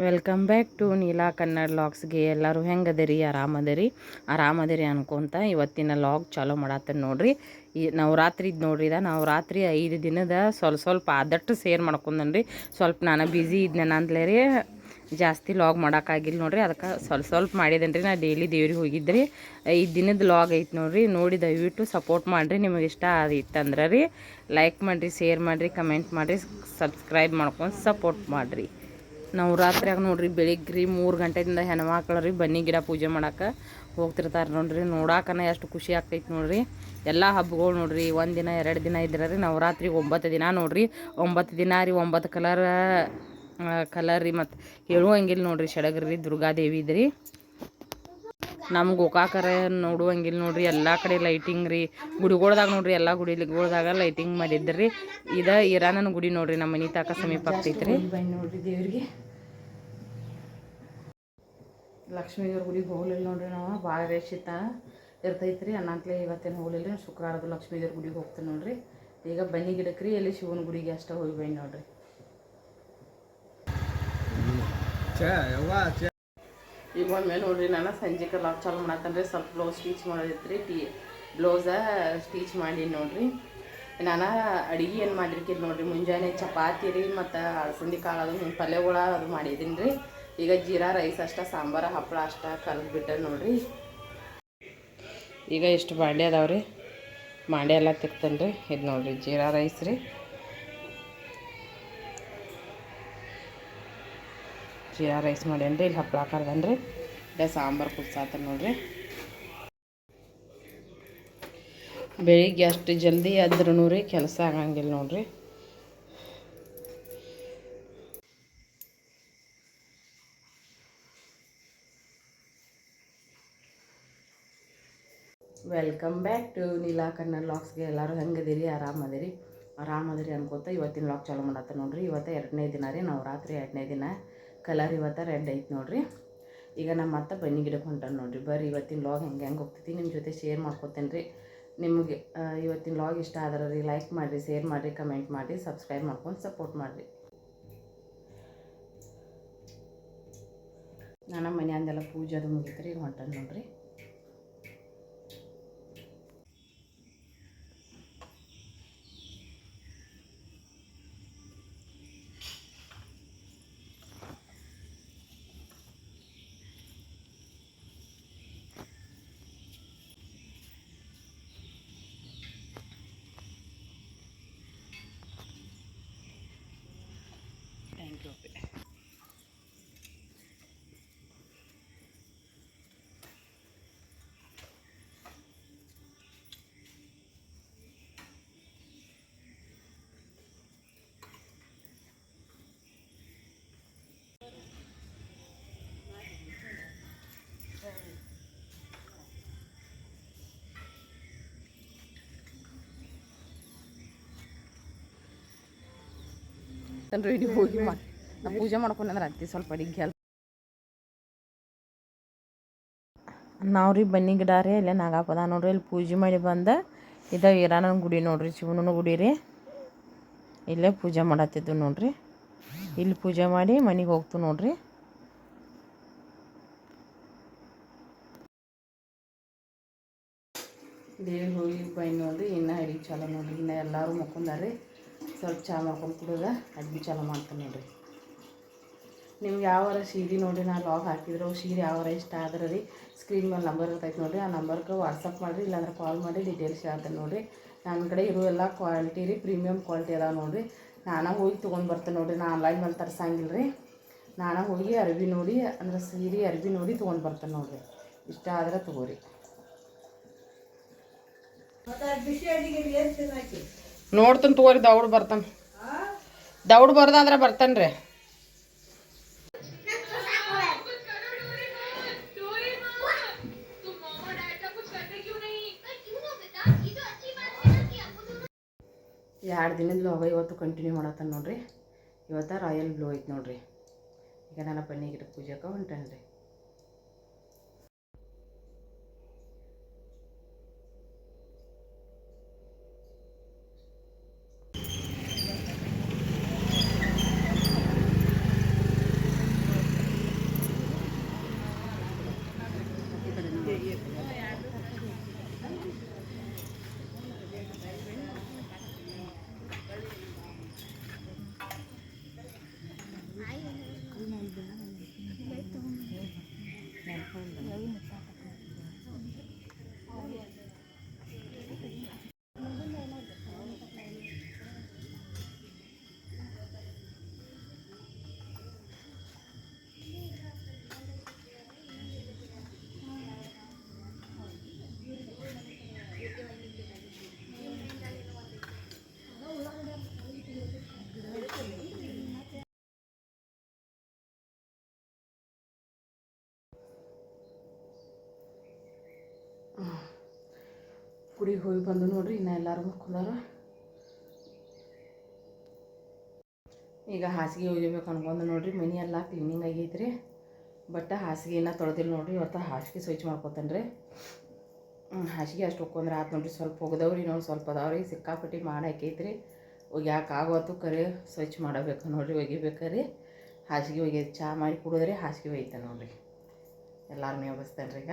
Welcome back to Neela Kannada ಲಾಗ್ಸ್ಗೆ ಎಲ್ಲರೂ ಹೆಂಗದಿರಿ? ಆರಾಮದಿರಿ? ಆರಾಮದಿರಿ ಅನ್ಕೊಂತ ಇವತ್ತಿನ ಲಾಗ್ ಚಾಲೋ ಮಾಡತ್ತ ನೋಡ್ರಿ. ಈ ನವರಾತ್ರಿದು ನೋಡ್ರಿ ಇದ. ನವರಾತ್ರಿ ಐದು ದಿನದ ಸ್ವಲ್ಪ ಸ್ವಲ್ಪ ಆದಷ್ಟು ಸೇರ್ ಮಾಡ್ಕೊಂಡನ್ರಿ. ಸ್ವಲ್ಪ ನಾನು ಬ್ಯುಸಿ ಇದ್ನ ರೀ ಜಾಸ್ತಿ ಲಾಗ್ ಮಾಡೋಕ್ಕಾಗಿಲ್ಲ ನೋಡ್ರಿ. ಅದಕ್ಕೆ ಸ್ವಲ್ಪ ಸ್ವಲ್ಪ ಮಾಡಿದ್ದೇನೆ ರೀ ನಾ ಡೈಲಿ ದೇವ್ರಿಗೆ ಹೋಗಿದ್ರಿ. ಐದು ದಿನದ ಲಾಗ್ ಐತೆ ನೋಡ್ರಿ. ನೋಡಿ ದಯವಿಟ್ಟು ಸಪೋರ್ಟ್ ಮಾಡಿರಿ. ನಿಮಗೆ ಇಷ್ಟ ಆದಿತ್ತಂದ್ರೆ ರೀ ಲೈಕ್ ಮಾಡಿರಿ ಶೇರ್ ಮಾಡಿರಿ ಕಮೆಂಟ್ ಮಾಡಿರಿ ಸಬ್ಸ್ಕ್ರೈಬ್ ಮಾಡ್ಕೊಂಡು ಸಪೋರ್ಟ್ ಮಾಡಿರಿ. ನವರಾತ್ರಿಯಾಗ ನೋಡ್ರಿ ಬೆಳಿಗ್ಗೆ ಮೂರು ಗಂಟೆಯಿಂದ ಹೆಣ್ಮಕ್ಳು ರೀ ಬನ್ನಿ ಗಿಡ ಪೂಜೆ ಮಾಡಕ್ಕೆ ಹೋಗ್ತಿರ್ತಾರೆ ನೋಡ್ರಿ. ನೋಡಾಕನ ಎಷ್ಟು ಖುಷಿ ಆಗ್ತೈತೆ ನೋಡ್ರಿ. ಎಲ್ಲ ಹಬ್ಬಗಳು ನೋಡ್ರಿ, ಒಂದು ದಿನ, ಎರಡು ದಿನ ಇದ್ರೆ ರೀ ನವರಾತ್ರಿ ಒಂಬತ್ತು ದಿನ ನೋಡ್ರಿ. ಒಂಬತ್ತು ದಿನ ರೀ, ಒಂಬತ್ತು ಕಲರ್ ಕಲರ್ ರೀ ಮತ್ತು ಹೇಳುವಂಗಿಲ್ಲ ನೋಡ್ರಿ ಸಡಗ್ರಿ ದುರ್ಗಾದೇವಿ ಇದ್ರಿ. ನಮ್ಮ ಗೋಕಾಕರ ನೋಡುವಂಗಿಲ್ಲ ನೋಡ್ರಿ, ಎಲ್ಲ ಕಡೆ ಲೈಟಿಂಗ್ ರೀ. ಗುಡಿಗಳ್ದಾಗ ನೋಡ್ರಿ, ಎಲ್ಲ ಗುಡಿಗಳ್ದಾಗ ಲೈಟಿಂಗ್ ಮಾಡಿದ್ರಿ. ಇದ ಇರಾನನ ಗುಡಿ ನೋಡ್ರಿ ನಮ್ಮ ಮನೆ ತಾಕ ಸಮೀಪ ಆಗ್ತೈತ್ರಿ. ನೋಡ್ರಿ ದೇವ್ರಿಗೆ ಲಕ್ಷ್ಮೀ ದೇವ್ರ ಗುಡಿಗೆ ಹೋಗ್ಲಿಲ್ಲ ನೋಡ್ರಿ ನಾವು. ಭಾಳ ರೇಷಿತ ಇರ್ತೈತ್ರಿ. ಅನ್ನಂತಲೇ ಇವತ್ತೇನು ಹೋಗ್ಲಿಲ್ಲ ರೀ. ಶುಕ್ರವಾರದ ಲಕ್ಷ್ಮೀ ದೇವ್ರ ಗುಡಿಗೆ ಹೋಗ್ತೇನೆ ನೋಡ್ರಿ. ಈಗ ಬನ್ನಿ ಗಿಡಕ್ಕೆ ರೀ ಎಲ್ಲಿ ಶಿವನ ಗುಡಿಗೆ ಅಷ್ಟೇ ಹೋಗಿ ಬನ್ನಿ ನೋಡ್ರಿ ಈಗ ಒಮ್ಮೆ ನೋಡ್ರಿ ನಾನು ಸಂಜೆಗೆ ಲಾಕ್ ಚಾಲು ಮಾಡತ್ತಂದ್ರೆ ಸ್ವಲ್ಪ ಬ್ಲೌಸ್ ಸ್ಟಿಚ್ ರೀ ಟೀ ಬ್ಲೌಸ ಸ್ಟಿಚ್ ಮಾಡಿ ನೋಡ್ರಿ. ನಾನು ಅಡುಗೆ ಏನು ಮಾಡಿರ್ಕಿದ್ ನೋಡ್ರಿ. ಮುಂಜಾನೆ ಚಪಾತಿ ರೀ ಮತ್ತು ಅಳಸಂದಿ ಕಾಳು ಅದು ಪಲ್ಯಗಳ ಅದು ಮಾಡಿದ್ದೀನಿ ರೀ ಈಗ ಜೀರಾ ರೈಸ್ ಅಷ್ಟ, ಸಾಂಬಾರು, ಹಪ್ಪಳ ಅಷ್ಟ ಕಲದ್ಬಿಟ್ಟೆ ನೋಡ್ರಿ. ಈಗ ಇಷ್ಟು ಬಾಂಡೆ ಅದಾವ್ರಿ ಬಾಂಡೆ ಎಲ್ಲ ತಿಕ್ತೇನೆ ರೀ. ಇದು ನೋಡ್ರಿ ಜೀರಾ ರೈಸ್ ರೀ. ಜೀರಾ ರೈಸ್ ಮಾಡೇನಿ ರೀ. ಇಲ್ಲಿ ಹಪ್ಪಳ ಕರ್ದನ್ ರೀ. ಇಲ್ಲ ಸಾಂಬಾರು ಕುದ್ಸಾತ ನೋಡ್ರಿ. ಬೆಳಿಗ್ಗೆ ಅಷ್ಟು ಜಲ್ದಿ ಆದ್ರೂ ರೀ, ಕೆಲಸ ಆಗಂಗಿಲ್ಲ ನೋಡ್ರಿ. Welcome back to Neela Kannada ಲಾಕ್ಸ್ಗೆ ಎಲ್ಲರೂ ಹೆಂಗದಿರಿ ಆರಾಮದಿರಿ? ಆರಾಮದಿರಿ ಅನ್ಕೋತ ಇವತ್ತಿನ ಲಾಕ್ ಚಾಲೂ ಮಾಡತ್ತ ನೋಡ್ರಿ. ಇವತ್ತು ಎರಡನೇ ದಿನ ರೀ. ನವರಾತ್ರಿ ಎರಡನೇ ದಿನ. ಕಲರ್ ಇವತ್ತು ರೆಡ್ ಐತೆ ನೋಡ್ರಿ. ಈಗ ನಮ್ಮ ಅತ್ತ ಬನ್ನಿ ಗಿಡಕ್ಕೆ ಹೊಂಟಾನ ನೋಡ್ರಿ. ಬರ್ರಿ, ಇವತ್ತಿನ ಲಾಗ್ ಹೆಂಗೆ ಹೆಂಗೆ ಹೋಗ್ತೈತಿ ನಿಮ್ಮ ಜೊತೆ ಶೇರ್ ಮಾಡ್ಕೊತೇನೆ ರೀ. ನಿಮಗೆ ಇವತ್ತಿನ ಲಾಗ್ ಇಷ್ಟ ಆದ್ರೆ ರೀ ಲೈಕ್ ಮಾಡಿರಿ ಶೇರ್ ಮಾಡಿರಿ ಕಮೆಂಟ್ ಮಾಡಿರಿ ಸಬ್ಸ್ಕ್ರೈಬ್ ಮಾಡ್ಕೊಂಡು ಸಪೋರ್ಟ್ ಮಾಡಿರಿ. ನಾನು ಮನೆಯಂದೆಲ್ಲ ಪೂಜೆ ಅದು ಮುಗಿತು ರೀ ಹೊಂಟಾನ ನೋಡ್ರಿ ಥ್ಯಾಂಕ್ ಯು ತನ್ನ ರೆಡಿ ಹೋಗಿ ಮಾ ನಾ ಪೂಜೆ ಮಾಡ್ಕೊಂಡ್ರೆ ಅತ್ತಿ ಸ್ವಲ್ಪ ಅಡಿಗೆ ಹೆಲ್ಪ್ ನಾವು ರೀ ಬನ್ನಿ ಗಿಡ ರೀ ಇಲ್ಲೇ ನಾಗಪ್ಪದ ನೋಡ್ರಿ ಇಲ್ಲಿ ಪೂಜೆ ಮಾಡಿ ಬಂದ. ಇದ ವೀರಾನನ ಗುಡಿ ನೋಡ್ರಿ ಶಿವನ ಗುಡಿ ರೀ. ಇಲ್ಲೇ ಪೂಜೆ ಮಾಡತ್ತಿದ್ದು ನೋಡ್ರಿ. ಇಲ್ಲಿ ಪೂಜೆ ಮಾಡಿ ಮನೆಗೆ ಹೋಗ್ತು ನೋಡ್ರಿ. ದೇವಿ ಹೋಗಿ ಬೈ ನೋಡ್ರಿ ಇನ್ನೂ ಅಡಿಗೆ ಚಲೋ ನೋಡ್ರಿ ಇನ್ನು ಎಲ್ಲರೂ ಮಕ್ಕೊಂದಾರ್ರಿ ಸ್ವಲ್ಪ ಚಹಾ ಮಾಡ್ಕೊಂಡು ಕುಡಿದ ಅಡ್ಗೆ ಚಾಲೂ ಮಾಡ್ತೀನಿ ನೋಡಿರಿ. ನಿಮ್ಗೆ ಯಾವಾರ ಸೀರೆ ನೋಡಿರಿ ನಾ ಲಾಗ್ ಹಾಕಿದ್ರು, ಸೀರೆ ಯಾವಾರ ಇಷ್ಟ ಆದ್ರೆ ರೀ ಸ್ಕ್ರೀನ್ ಮೇಲೆ ನಂಬರ್ ಇರ್ತೈತೆ ನೋಡಿರಿ, ಆ ನಂಬರ್ಗೆ ವಾಟ್ಸಪ್ ಮಾಡಿರಿ, ಇಲ್ಲಾಂದ್ರೆ ಕಾಲ್ ಮಾಡಿ ಡೀಟೇಲ್ಸ್ ಹೇಳ್ತೇನೆ ನೋಡಿರಿ. ನನ್ನ ಕಡೆ ಇರೋ ಎಲ್ಲ ಕ್ವಾಲಿಟಿ ರೀ ಪ್ರೀಮಿಯಮ್ ಕ್ವಾಲಿಟಿ ಅದಾವೆ ನೋಡಿರಿ. ನಾನು ಹೋಗಿ ತೊಗೊಂಡು ಬರ್ತೇನೆ ನೋಡಿರಿ, ನಾ ಆನ್ಲೈನ್ ಮೇಲೆ ತರ್ಸಂಗಿಲ್ಲ ರೀ ನಾನು ಹೋಗಿ ಅರ್ಬಿ ನೋಡಿ, ಅಂದ್ರೆ ಸೀರೆ ಅರ್ಬಿ ನೋಡಿ ತೊಗೊಂಡು ಬರ್ತೇನೆ ನೋಡಿರಿ. ಇಷ್ಟ ಆದ್ರೆ ತೊಗೋರಿ. ನೋಡ್ತಾನೆ ತಗೋರಿ, ದೌಡ್ ಬರ್ತಾನೆ. ದೌಡ್ ಬರ್ದಾದ್ರೆ ಬರ್ತಾನೆ ರೀ. ಎರಡು ದಿನದ ಲೋಗ ಇವತ್ತು ಕಂಟಿನ್ಯೂ ಮಾಡತ್ತಾನೆ ನೋಡ್ರಿ. ಇವತ್ತು ರಾಯಲ್ ಬ್ಲೂ ಐತೆ ನೋಡ್ರಿ. ಈಗ ನಾನು ಪನ್ನಿ ಗಿಡ ಪೂಜೆಗೆ ಹೊಂಟೇನೆ ರೀ ಗುಡಿಗೆ ಹೋಗಿ ಬಂದು ನೋಡ್ರಿ, ಇನ್ನ ಎಲ್ಲಾರು ಮಕ್ಕೊಂಡಾರ ಈಗ ಹಾಸಿಗೆ ಒಗಿಬೇಕು ಅನ್ಕೊಂಡು ನೋಡ್ರಿ, ಮನಿ ಎಲ್ಲ ಕ್ಲೀನಿಂಗ್ ಆಗೈತ್ರಿ. ಬಟ್ ಹಾಸಿಗೆ ಇನ್ನೂ ತೊಳೆದಿಲ್ಲ ನೋಡ್ರಿ, ಇವತ್ತು ಹಾಸಿಗೆ ಸ್ವಚ್ಛ ಮಾಡ್ಕೊತಾನೆ ಹಾಸಿಗೆ ಅಷ್ಟು ಒಕ್ಕೊಂದ್ರೆ ಆತು ನೋಡ್ರಿ, ಸ್ವಲ್ಪ ಹೋಗದವ್ರಿ ಇನ್ನೊಂದು ಸ್ವಲ್ಪ ಅದಾವ್ರಿ. ಸಿಕ್ಕಾಪಟ್ಟಿ ಮಾಡಾಕೈತ್ರಿ ಒಗ್ಯಾಕೆ ಆಗೋತು ಕರೆ ಸ್ವಚ್ಛ ಮಾಡಬೇಕು ನೋಡ್ರಿ, ಒಗಿಬೇಕಾರೆ. ಹಾಸಿಗೆ ಒಗಿ ಚಹಾ ಮಾಡಿ ಕುಡಿದ್ರೆ, ಹಾಸಿಗೆ ಒಯ್ತಾನೆ ನೋಡ್ರಿ. ಎಲ್ಲಾರು ರೀ ಈಗ.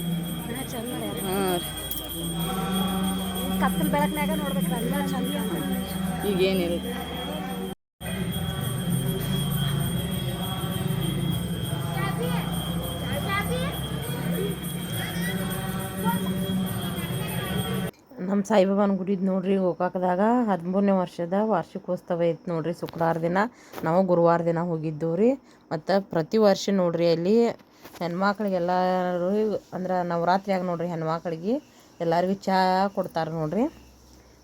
ಕತ್ತಲ ಬೆಳಕಿನಾಗ ನೋಡ್ಬೇಕು ಎಲ್ಲ ಚಂದ ಈಗೇನಿಲ್ಲ ನಮ್ಮ ಸಾಯಿಬಾಬಾನ ಗುಡಿದ್ ನೋಡ್ರಿ ಹೋಗಾಕದಾಗ ಹದಿಮೂರನೇ ವರ್ಷದ ವಾರ್ಷಿಕೋತ್ಸವ ಐತೆ ನೋಡ್ರಿ ಶುಕ್ರವಾರ ದಿನ. ನಾವು ಗುರುವಾರ ದಿನ ಹೋಗಿದ್ದೆವು ರೀ. ಮತ್ತು ಪ್ರತಿ ವರ್ಷ ನೋಡ್ರಿ ಅಲ್ಲಿ ಹೆಣ್ಮಕ್ಳಿಗೆಲ್ಲರೂ ಅಂದ್ರೆ ನವರಾತ್ರಿಯಾಗ ನೋಡ್ರಿ ಹೆಣ್ಮಕ್ಳಿಗೆ. ಎಲ್ಲರಿಗೂ ಚಹಾ ಕೊಡ್ತಾರೆ ನೋಡಿರಿ.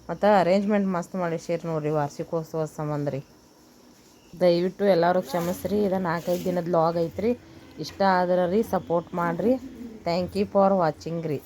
ಮತ್ತು ಅರೇಂಜ್ಮೆಂಟ್ ಮಸ್ತ್ ಮಾಡಿ ಸೇರಿ ನೋಡ್ರಿ ವಾರ್ಷಿಕೋತ್ಸವ ಸಂಬಂಧ ರೀ ದಯವಿಟ್ಟು ಎಲ್ಲರೂ ಕ್ಷಮಿಸ್ರಿ, ಇದು ನಾಲ್ಕೈದು ದಿನದ ಲಾಗ್ ಐತ್ರಿ. ಇಷ್ಟ ಆದ್ರೆ ರೀ ಸಪೋರ್ಟ್ ಮಾಡಿರಿ. ಥ್ಯಾಂಕ್ ಯು ಫಾರ್ ವಾಚಿಂಗ್ ರೀ.